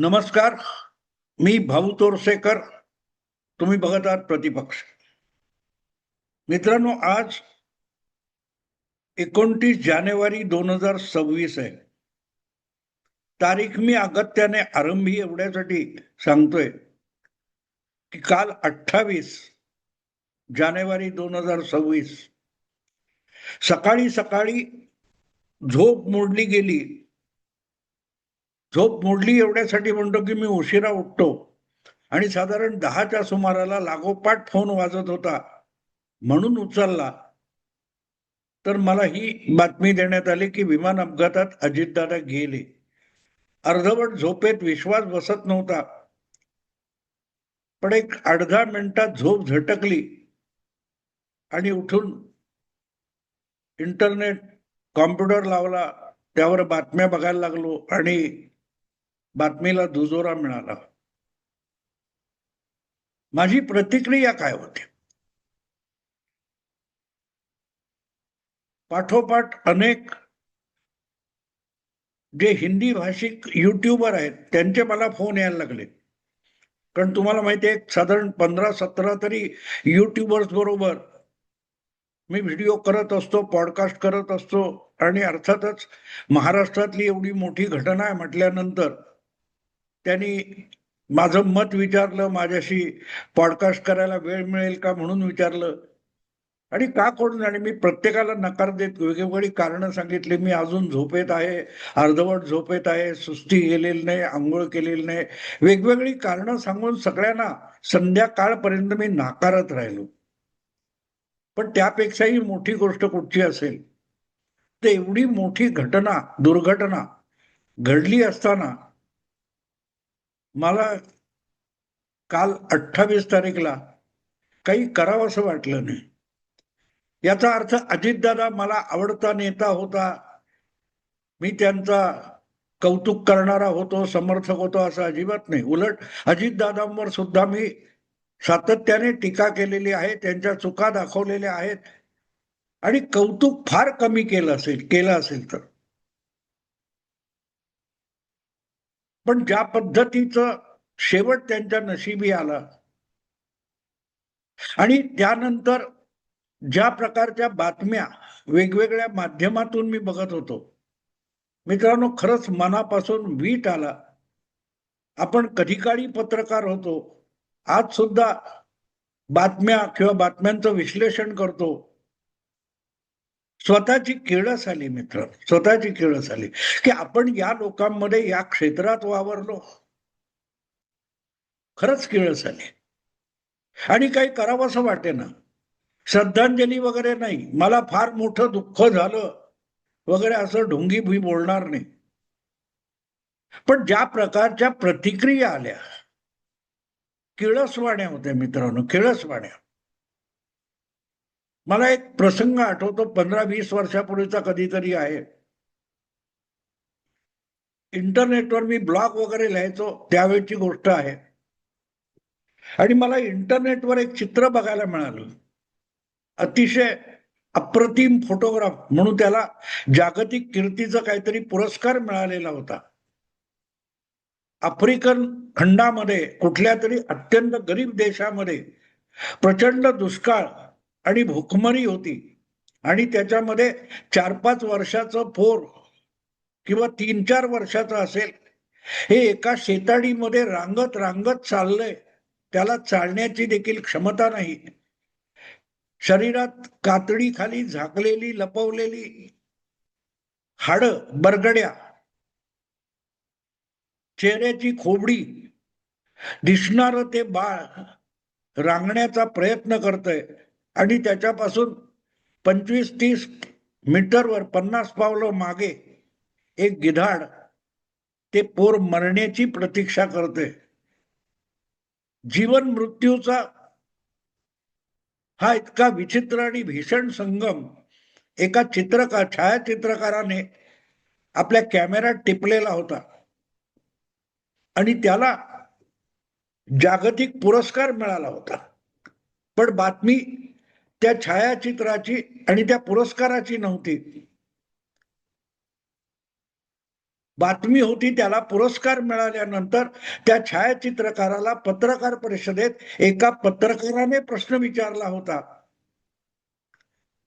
नमस्कार मी भाऊ तोरसेकर तुम्ही बघत आहात प्रतिपक्ष. मित्रांनो आज एकोणतीस जानेवारी दोन हजार सव्वीस आहे. तारीख मी अगत्याने आरंभी एवढ्यासाठी सांगतोय की काल अठ्ठावीस जानेवारी दोन हजार सव्वीस सकाळी सकाळी झोप मोडली गेली. झोप मोडली एवढ्यासाठी म्हणतो की मी उशिरा उठतो. आणि साधारण दहाच्या सुमाराला लागोपाठ फोन वाजत होता. म्हणून उचलला. तर मला ही बातमी देण्यात आली की विमान अपघातात अजितदादा गेले. अर्धवट झोपेत विश्वास बसत नव्हता. पण एक अर्धा मिनिटात झोप झटकली. आणि उठून इंटरनेट कॉम्प्युटर लावला. त्यावर बातम्या बघायला लागलो. आणि बातमीला दुजोरा मिळाला. माझी प्रतिक्रिया काय होती? पाठोपाठ अनेक जे हिंदी भाषिक युट्यूबर आहेत त्यांचे मला फोन यायला लागले. कारण तुम्हाला माहिती आहे साधारण पंधरा सतरा तरी युट्यूबर्स बरोबर मी व्हिडिओ करत असतो पॉडकास्ट करत असतो. आणि अर्थातच महाराष्ट्रातली एवढी मोठी घटना आहे म्हटल्यानंतर त्यांनी माझं मत विचारलं माझ्याशी पॉडकास्ट करायला वेळ मिळेल का म्हणून विचारलं. आणि का कोण जाणे मी प्रत्येकाला नकार देत वेगवेगळी कारणं सांगितली. मी अजून झोपेत आहे अर्धवट झोपेत आहे सुस्ती गेलेली नाही आंघोळ केलेली नाही. वेगवेगळी कारणं सांगून सगळ्यांना संध्याकाळपर्यंत मी नाकारत राहिलो. पण त्यापेक्षाही मोठी गोष्ट कुठची असेल? तर एवढी मोठी घटना दुर्घटना घडली असताना मला काल अठ्ठावीस तारीखला काही करावं असं वाटलं नाही. याचा अर्थ अजितदादा मला आवडता नेता होता. मी त्यांचा कौतुक करणारा होतो समर्थक होतो असं अजिबात नाही. उलट अजितदादांवर सुद्धा मी सातत्याने टीका केलेली आहे त्यांच्या चुका दाखवलेल्या आहेत. आणि कौतुक फार कमी केलं असेल केलं असेल तर. पण ज्या पद्धतीचं शेवट त्यांच्या नशिबी आला आणि त्यानंतर ज्या प्रकारच्या बातम्या वेगवेगळ्या माध्यमातून मी बघत होतो मित्रांनो खरंच मनापासून वीट आला. आपण कधी काळी पत्रकार होतो आज सुद्धा बातम्या किंवा बातम्यांचं विश्लेषण करतो स्वतःची किळस आली मित्र स्वतःची किळस आली की आपण या लोकांमध्ये या क्षेत्रात वावरलो. खरंच किळस आली. आणि काही करावं असं वाटे ना श्रद्धांजली वगैरे नाही. मला फार मोठं दुःख झालं. वगैरे असं ढोंगी भुई बोलणार नाही. पण ज्या प्रकारच्या प्रतिक्रिया आल्या किळसवाण्या होत्या मित्रांनो किळसवाण्या मला एक प्रसंग आठवतो पंधरा वीस वर्षापूर्वीचा कधीतरी आहे. इंटरनेटवर मी ब्लॉग वगैरे लिहायचो त्यावेळची गोष्ट आहे. आणि मला इंटरनेटवर एक चित्र बघायला मिळालं. अतिशय अप्रतिम फोटोग्राफ म्हणून त्याला जागतिक कीर्तीचा काहीतरी पुरस्कार मिळालेला होता. आफ्रिकन खंडामध्ये कुठल्या तरी अत्यंत गरीब देशामध्ये प्रचंड दुष्काळ आणि भुखमरी होती. आणि त्याच्यामध्ये चार पाच वर्षाचं पोर किंवा तीन चार वर्षाचं असेल हे एका शेताडीमध्ये रांगत रांगत चाललंय. त्याला चालण्याची देखील क्षमता नाही. शरीरात कातडी खाली झाकलेली लपवलेली हाड बरगड्या चेहऱ्याची खोबडी दिसणार ते बाळ रांगण्याचा प्रयत्न करतय. आणि त्याच्यापासून पंचवीस तीस मीटरवर पन्नास पावलं मागे एक गिधाड ते पोर मरण्याची प्रतीक्षा करते. जीवन मृत्यूचा हा इतका विचित्र आणि भीषण संगम एका चित्रकार छायाचित्रकाराने आपल्या कॅमेऱ्यात टिपलेला होता. आणि त्याला जागतिक पुरस्कार मिळाला होता. पण बातमी त्या छायाचित्राची आणि त्या पुरस्काराची नव्हती. बातमी होती त्याला पुरस्कार मिळाल्यानंतर त्या छायाचित्रकाराला पत्रकार परिषदेत एका पत्रकाराने प्रश्न विचारला होता.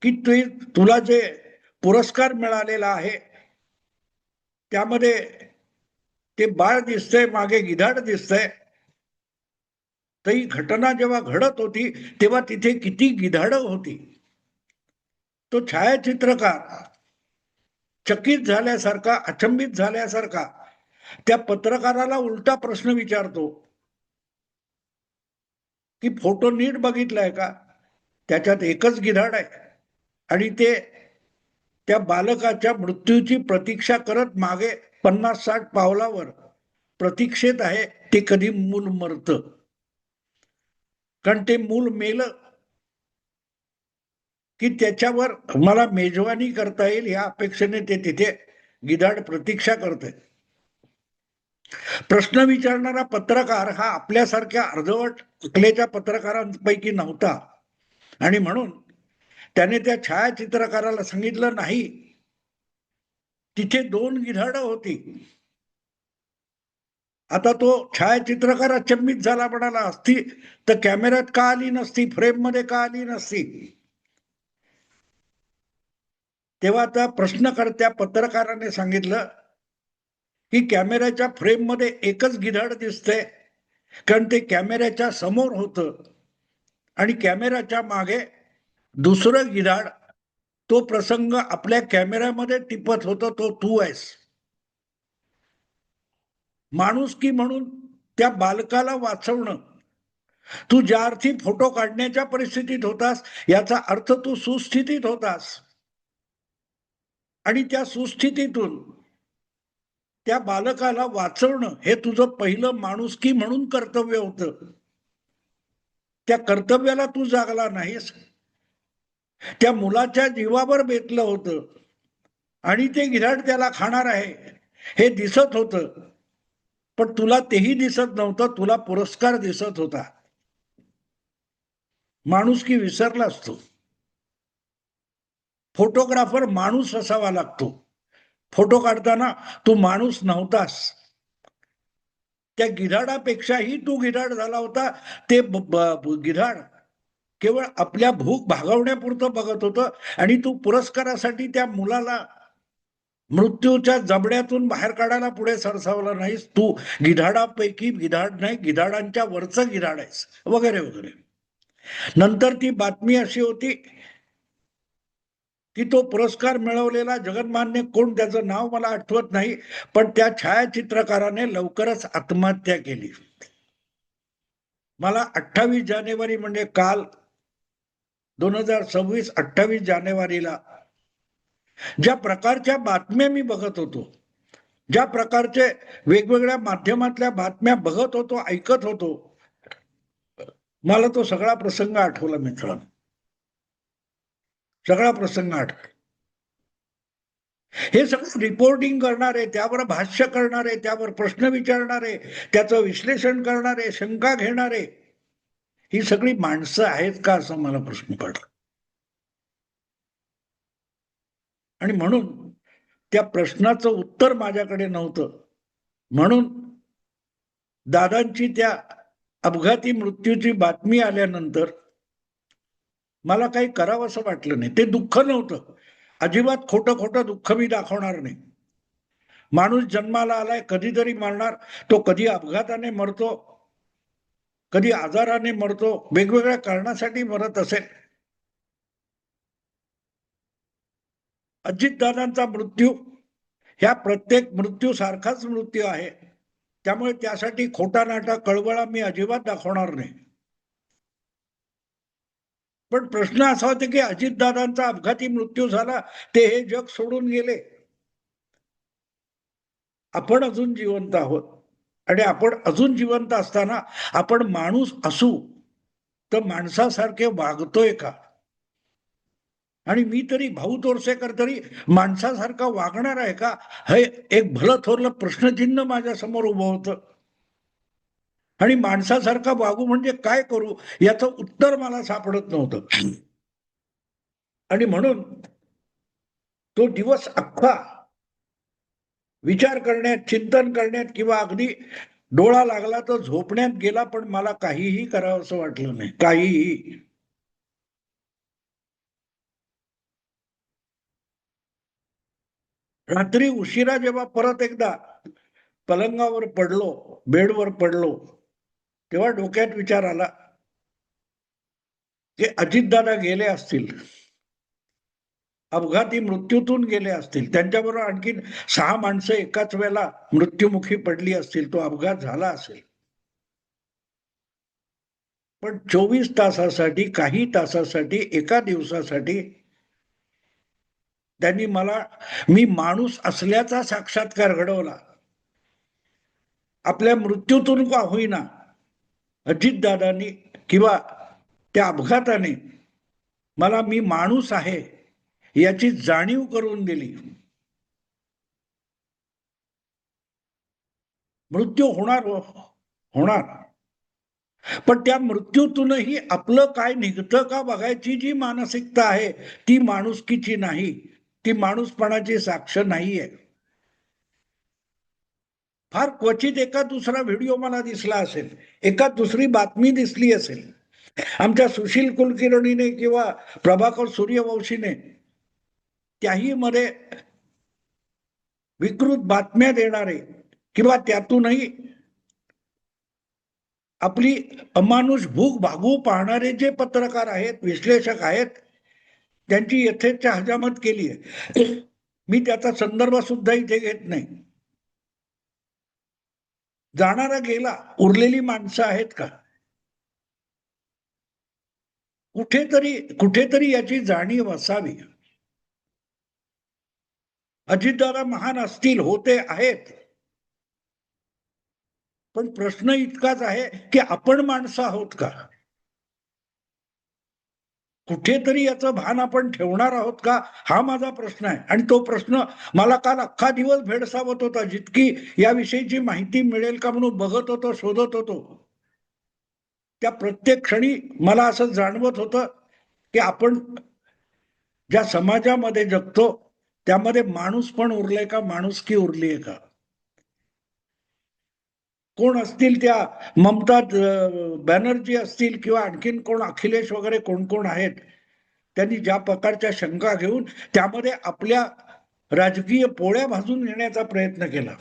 की तु तुला जे पुरस्कार मिळालेला आहे त्यामध्ये ते बाळ दिसतंय मागे गिधाड दिसतंय तर ही घटना जेव्हा घडत होती तेव्हा तिथे किती गिधाड होती. तो छायाचित्रकार चकित झाल्यासारखा अचंबित झाल्यासारखा त्या पत्रकाराला उलटा प्रश्न विचारतो. की फोटो नीट बघितलाय का? त्याच्यात एकच गिधाड आहे. आणि ते त्या बालकाच्या मृत्यूची प्रतीक्षा करत मागे पन्नास साठ पावलावर प्रतीक्षेत आहे ते कधी मूल मरतं कारण ते मूल मेलं की त्याच्यावर मला मेजवानी करता येईल या अपेक्षेने ते तिथे गिधाड प्रतीक्षा करते. प्रश्न विचारणारा पत्रकार हा आपल्यासारख्या अर्धवट अकलेच्या पत्रकारांपैकी नव्हता. आणि म्हणून त्याने त्या छायाचित्रकाराला सांगितलं नाही. तिथे दोन गिधाडं होती. आता तो छायाचित्रकार अचंबित झाला म्हणाला असती तर कॅमेऱ्यात का आली नसती? फ्रेममध्ये का आली नसती? तेव्हा त्या प्रश्नकर्त्या पत्रकाराने सांगितलं की कॅमेऱ्याच्या फ्रेममध्ये एकच गिधाड दिसतंय कारण ते कॅमेऱ्याच्या समोर होतं. आणि कॅमेऱ्याच्या मागे दुसरं गिधाड तो प्रसंग आपल्या कॅमेऱ्यामध्ये टिपत होतं तो तू आहेस. माणूस की म्हणून त्या बालकाला वाचवणं. तू ज्या अर्थी फोटो काढण्याच्या परिस्थितीत होतास याचा अर्थ तू सुस्थितीत होतास. आणि त्या सुस्थितीतून त्या बालकाला वाचवणं हे तुझं पहिलं माणुसकी म्हणून कर्तव्य होतं. त्या कर्तव्याला तू जागला नाहीस. त्या मुलाच्या जीवावर बेतलं होतं. आणि ते गिराड त्याला खाणार आहे. हे दिसत होतं. पण तुला तेही दिसत नव्हतं तुला पुरस्कार दिसत होता. माणूस की विसरला असतो फोटोग्राफर माणूस असावा लागतो. फोटो काढताना तू माणूस नव्हतास. त्या गिधाडापेक्षाही तू गिधाड झाला होता. ते गिधाड केवळ आपल्या भूक भागवण्यापुरतं बघत होतं आणि तू पुरस्कारासाठी त्या मुलाला मृत्यूच्या जबड्यातून बाहेर काढायला पुढे सरसावला नाहीस. तू गिधाडापैकी गिधाड नाही गिधाडांच्या वरचं गिधाड आहेस. वगैरे वगैरे. नंतर ती बातमी अशी होती की तो पुरस्कार मिळवलेला जगन्मान्य कोण त्याचं नाव मला आठवत नाही पण त्या छायाचित्रकाराने लवकरच आत्महत्या केली. मला अठ्ठावीस जानेवारी म्हणजे काल दोन हजार सव्वीस अठ्ठावीस जानेवारीला ज्या प्रकारच्या बातम्या मी बघत होतो ज्या प्रकारचे वेगवेगळ्या माध्यमातल्या बातम्या बघत होतो ऐकत होतो मला तो सगळा प्रसंग आठवला मित्रांनो. सगळा प्रसंग आठवला. हे सगळं रिपोर्टिंग करणारे त्यावर भाष्य करणारे त्यावर प्रश्न विचारणारे त्याचं विश्लेषण करणारे शंका घेणारे ही सगळी माणसं आहेत का असं मला प्रश्न पडला. आणि म्हणून त्या प्रश्नाचं उत्तर माझ्याकडे नव्हतं. म्हणून दादांची त्या अपघाती मृत्यूची बातमी आल्यानंतर मला काही करावं असं वाटलं नाही. ते दुःख नव्हतं. अजिबात खोटं खोटं दुःख मी दाखवणार नाही. माणूस जन्माला आलाय कधीतरी मरणार. तो कधी अपघाताने मरतो कधी आजाराने मरतो वेगवेगळ्या कारणासाठी मरत असेल. अजितदादांचा मृत्यू ह्या प्रत्येक मृत्यू सारखाच मृत्यू आहे. त्यामुळे त्यासाठी खोटा नाटा कळवळा मी अजिबात दाखवणार नाही. पण प्रश्न असा होता की अजितदादांचा अपघाती मृत्यू झाला ते हे जग सोडून गेले. आपण अजून जिवंत आहोत आणि आपण अजून जिवंत असताना आपण माणूस असू तर माणसासारखे वागतोय का? आणि मी तरी भाऊ तोरसेकर तरी माणसासारखा वागणार आहे का? हे एक भलं थोरलं प्रश्नचिन्ह माझ्यासमोर उभं होतं. आणि माणसासारखा वागू म्हणजे काय करू याचं उत्तर मला सापडत नव्हतं. आणि म्हणून तो दिवस अख्खा विचार करण्यात चिंतन करण्यात किंवा अगदी डोळा लागला तर झोपण्यात गेला पण मला काहीही करावं असं वाटलं नाही. काहीही. रात्री उशिरा जेव्हा परत एकदा पलंगावर पडलो बेडवर पडलो तेव्हा डोक्यात विचार आला की अजितदादा गेले असतील. अपघाती मृत्यूतून गेले असतील. त्यांच्याबरोबर आणखीन सहा माणसं एकाच वेळेला मृत्युमुखी पडली असतील. तो अपघात झाला असेल. पण चोवीस तासासाठी काही तासासाठी एका दिवसासाठी त्यांनी मला मी माणूस असल्याचा साक्षात्कार घडवला. आपल्या मृत्यूतून का होईना अजितदादांनी किंवा त्या अपघाताने मला मी माणूस आहे याची जाणीव करून दिली. मृत्यू होणार होणार. पण त्या मृत्यूतूनही आपलं काय निघतं का बघायची जी मानसिकता आहे ती माणुसकीची नाही. ती माणूसपणाची साक्ष नाहीये. फार क्वचित एका दुसरा व्हिडिओ मला दिसला असेल एका दुसरी बातमी दिसली असेल आमच्या सुशील कुलकर्णीने किंवा प्रभाकर सूर्यवंशीने त्याही मध्ये विकृत बातम्या देणारे किंवा त्यातूनही आपली अमानुष भूक भागू पाहणारे जे पत्रकार आहेत विश्लेषक आहेत त्यांची यथेच्छ हजामत केली आहे. मी त्याचा संदर्भ सुद्धा इथे घेत नाही. जाणारा गेला उरलेली माणसं आहेत का? कुठेतरी कुठेतरी याची जाणीव असावी. अजितदादा महान असतील होते आहेत. पण प्रश्न इतकाच आहे की आपण माणसं आहोत का? कुठेतरी याचं भान आपण ठेवणार आहोत का? हा माझा प्रश्न आहे. आणि तो प्रश्न मला काल अख्खा दिवस भेडसावत होता. जितकी याविषयीची माहिती मिळेल का म्हणून बघत होतो शोधत होतो. त्या प्रत्येक क्षणी मला असं जाणवत होतं की आपण ज्या समाजामध्ये जगतो त्यामध्ये माणूस पण उरले का? माणुसकी उरली आहे का? कोण असतील त्या ममता बॅनर्जी असतील किंवा आणखीन कोण अखिलेश वगैरे कोण कोण आहेत त्यांनी ज्या प्रकारच्या शंका घेऊन त्यामध्ये आपल्या राजकीय पोळ्या भाजून घेण्याचा प्रयत्न केला.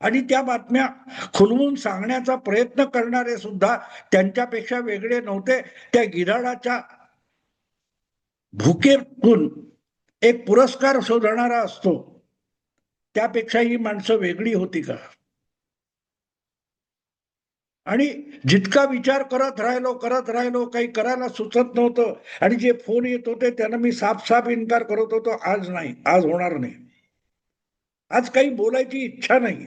आणि त्या बातम्या खुलवून सांगण्याचा प्रयत्न करणारे सुद्धा त्यांच्यापेक्षा वेगळे नव्हते. त्या गिधाडाच्या भुकेतून एक पुरस्कार शोधणारा असतो. त्यापेक्षा ही माणसं वेगळी होती का? आणि जितका विचार करत राहिलो करत राहिलो काही करायला सुचत नव्हतं. आणि जे फोन येत होते त्यांना मी साफ साफ इन्कार करत होतो आज नाही आज होणार नाही. आज काही बोलायची इच्छा नाही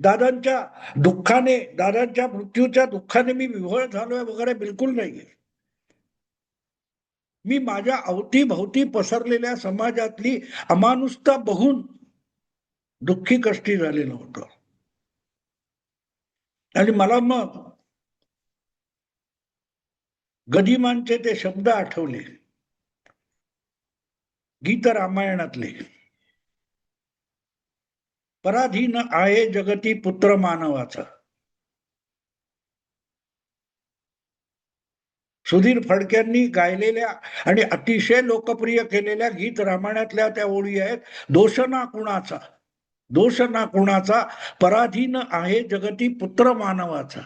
दादांच्या दुःखाने दादांच्या मृत्यूच्या दुःखाने मी विव्हळ झालोय वगैरे बिलकुल नाहीये. मी माझ्या अवतीभवती पसरलेल्या समाजातली अमानुषता बघून दुःखी कष्टी झालेलं होतं. आणि मला मग गदिमांचे ते शब्द आठवले. गीत रामायणातले. पराधीन आहे जगती पुत्र मानवाचा. सुधीर फडक्यांनी गायलेल्या आणि अतिशय लोकप्रिय केलेल्या गीत रामायणातल्या त्या ओळी आहेत दोष ना कुणाचा? दोष ना कुणाचा पराधीन आहे जगती पुत्र मानवाचा.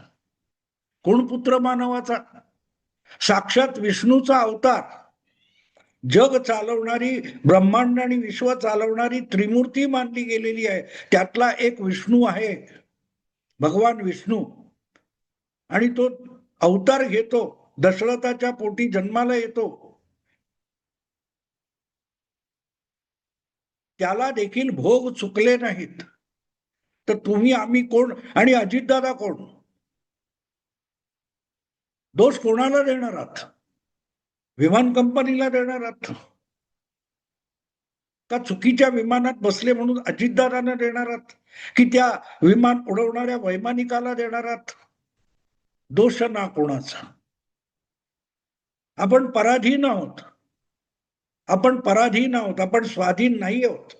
कोण पुत्र मानवाचा? साक्षात विष्णूचा अवतार. जग चालवणारी ब्रह्मांड आणि विश्व चालवणारी त्रिमूर्ती मानली गेलेली आहे. त्यातला एक विष्णू आहे. भगवान विष्णू. आणि तो अवतार घेतो. दशरथाच्या पोटी जन्माला येतो. त्याला देखील भोग चुकले नाहीत. तर तुम्ही आम्ही कोण? आणि अजितदादा कोण? दोष कोणाला देणार आहात? विमान कंपनीला देणार आहात? का चुकीच्या विमानात बसले म्हणून अजितदादांना देणार आहात? की त्या विमान उडवणाऱ्या वैमानिकाला देणार आहात? दोष ना कोणाचा. आपण पराधीन आहोत. आपण पराधीन आहोत आपण स्वाधीन नाही आहोत.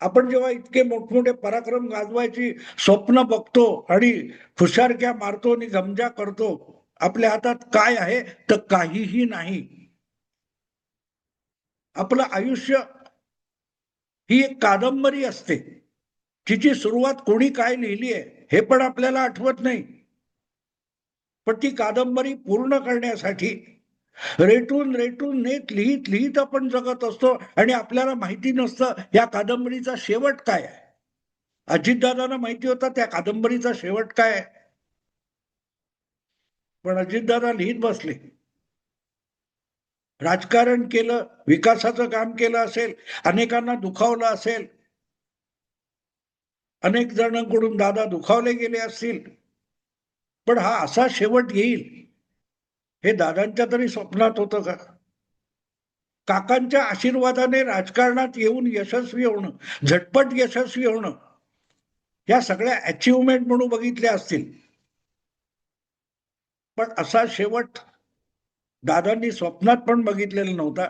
आपण जेव्हा इतके मोठमोठे पराक्रम गाजवायची स्वप्न बघतो आणि हुशारक्या मारतो आणि गमजा करतो आपल्या हातात काय आहे तर काहीही नाही. आपलं आयुष्य ही एक कादंबरी असते. तिची सुरुवात कोणी काय लिहिली आहे हे पण आपल्याला आठवत नाही. पण ती कादंबरी पूर्ण करण्यासाठी रेटून रेटून नेत लिहित लिहित आपण जगत असतो आणि आपल्याला माहिती नसतं या कादंबरीचा शेवट काय आहे? अजितदादांना माहिती होता त्या कादंबरीचा शेवट काय आहे? पण अजितदादा लिहित बसले. राजकारण केलं विकासाचं काम केलं असेल अनेकांना दुखावलं असेल अनेक जणांकडून दादा दुखावले गेले असतील पण हा असा शेवट येईल हे दादांच्या तरी स्वप्नात होतं का? काकांच्या आशीर्वादाने राजकारणात येऊन यशस्वी होणं झटपट यशस्वी होणं या सगळ्या अचिव्हमेंट म्हणून बघितल्या असतील. पण असा शेवट दादांनी स्वप्नात पण बघितलेला नव्हता.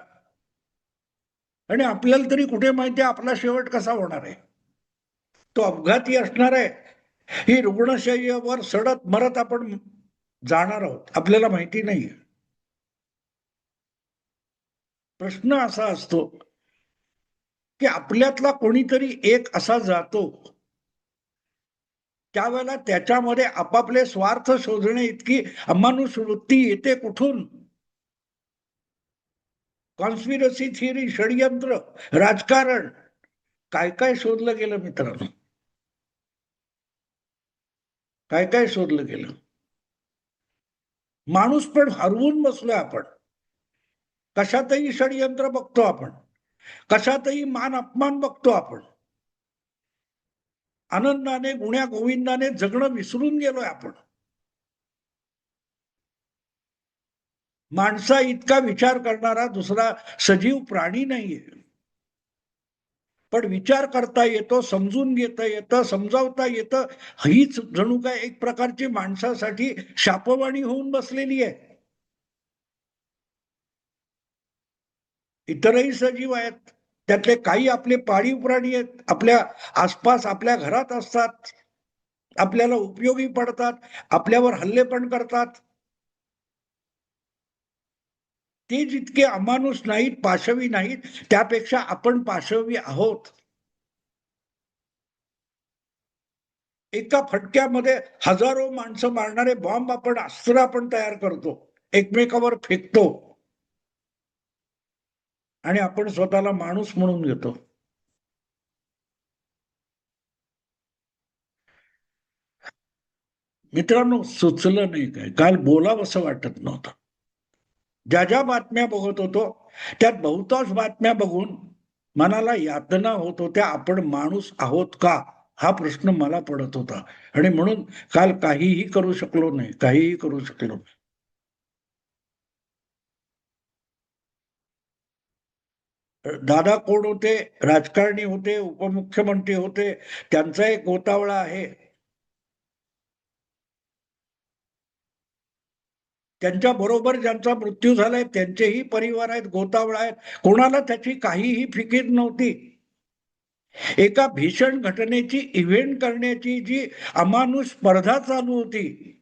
आणि आपल्याला तरी कुठे माहिती आहे आपला शेवट कसा होणार आहे? तो अपघाती असणार आहे. ही रुग्णशय्यावर सडत मरत आपण जाणार आहोत. आपल्याला माहिती नाही प्रश्न असा असतो की आपल्यातला कोणीतरी एक असा जातो त्यावेळेला त्याच्यामध्ये आपापले स्वार्थ शोधणे इतकी अमानुष वृत्ती येते कुठून? कॉन्स्पिरसी थिअरी षडयंत्र राजकारण काय काय शोधलं गेलं मित्रांनो? काय काय शोधलं गेलं? माणूस पण हरवून बसलोय आपण. कशातही षडयंत्र बघतो आपण. कशातही मान अपमान बघतो आपण. आनंदाने गुण्या गोविंदाने जगणं विसरून गेलोय आपण. माणसा इतका विचार करणारा दुसरा सजीव प्राणी नाहीये. पण विचार करता येतो समजून घेता येतं समजावता येतं. हीच जणू काय एक प्रकारची माणसासाठी शापवाणी होऊन बसलेली आहे. इतरही सजीव आहेत. त्यातले काही आपले पाळीव प्राणी आहेत. आपल्या आसपास आपल्या घरात असतात. आपल्याला उपयोगी पडतात. आपल्यावर हल्ले पण करतात. ते जितके अमानुष नाहीत पाशवी नाहीत त्यापेक्षा आपण पाशवी आहोत. एका फटक्यामध्ये हजारो माणसं मारणारे बॉम्ब आपण अस्त्र आपण तयार करतो. एकमेकावर फेकतो. आणि आपण स्वतःला माणूस म्हणून घेतो. मित्रांनो सुचलं नाही काय. काल बोलावं असं वाटत नव्हतं. ज्या ज्या बातम्या बघत होतो त्यात बहुतांश बातम्या बघून मनाला यातना होत होत्या आपण माणूस आहोत का? हा प्रश्न मला पडत होता. आणि म्हणून काल काहीही करू शकलो नाही काहीही करू शकलो नाही. दादा कोण होते? राजकारणी होते उपमुख्यमंत्री होते त्यांचा एक गोतावळा आहे. त्यांच्या बरोबर ज्यांचा मृत्यू झालाय त्यांचेही परिवार आहेत गोतावळा आहेत. कोणाला त्याची काहीही फिकीर नव्हती. एका भीषण घटनेची इव्हेंट करण्याची जी अमानुष स्पर्धा चालू होती.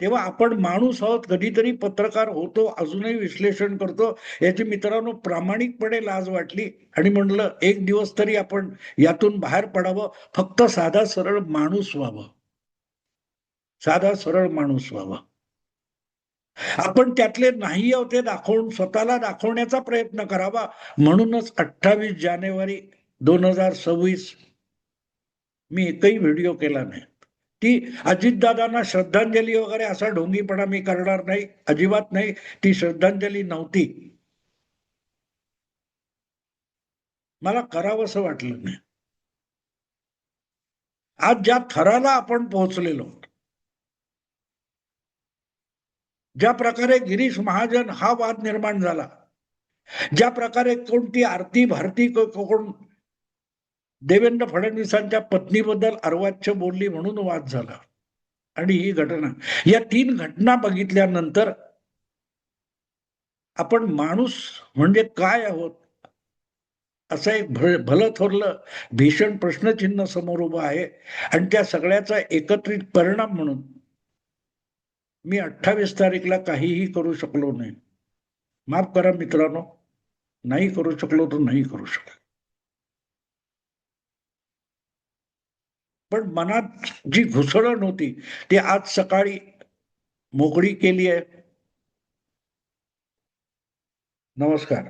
तेव्हा आपण माणूस आहोत कधीतरी पत्रकार होतो अजूनही विश्लेषण करतो. याची मित्रांनो प्रामाणिकपणे लाज वाटली. आणि म्हणलं एक दिवस तरी आपण यातून बाहेर पडावं. फक्त साधा सरळ माणूस व्हावं. साधा सरळ माणूस व्हावा. आपण त्यातले नाही आहोत ते दाखवून स्वतःला दाखवण्याचा प्रयत्न करावा. म्हणूनच अठ्ठावीस जानेवारी दोन हजार सव्वीस मी एकही व्हिडिओ केला नाही. ती अजितदादांना श्रद्धांजली वगैरे असा ढोंगीपणा मी करणार नाही अजिबात नाही. ती श्रद्धांजली नव्हती. मला करावंसं वाटलं नाही. आज ज्या थराला आपण पोहोचलेलो ज्या प्रकारे गिरीश महाजन हा वाद निर्माण झाला ज्या प्रकारे कोणती आरती भारती कोण देवेंद्र फडणवीसांच्या पत्नीबद्दल अर्वाच्य बोलली म्हणून वाद झाला. आणि ही घटना या तीन घटना बघितल्यानंतर आपण माणूस म्हणजे काय आहोत? असं एक भलं थोरलं भीषण प्रश्नचिन्ह समोर उभं आहे. आणि त्या सगळ्याचा एकत्रित परिणाम म्हणून मी अठ्ठावीस तारीखला काहीही करू शकलो नाही. माफ करा मित्रांनो नाही करू शकलो तर नाही करू शकलो पण मनात जी घुसळण होती ती आज सकाळी मोकळी केली आहे. नमस्कार.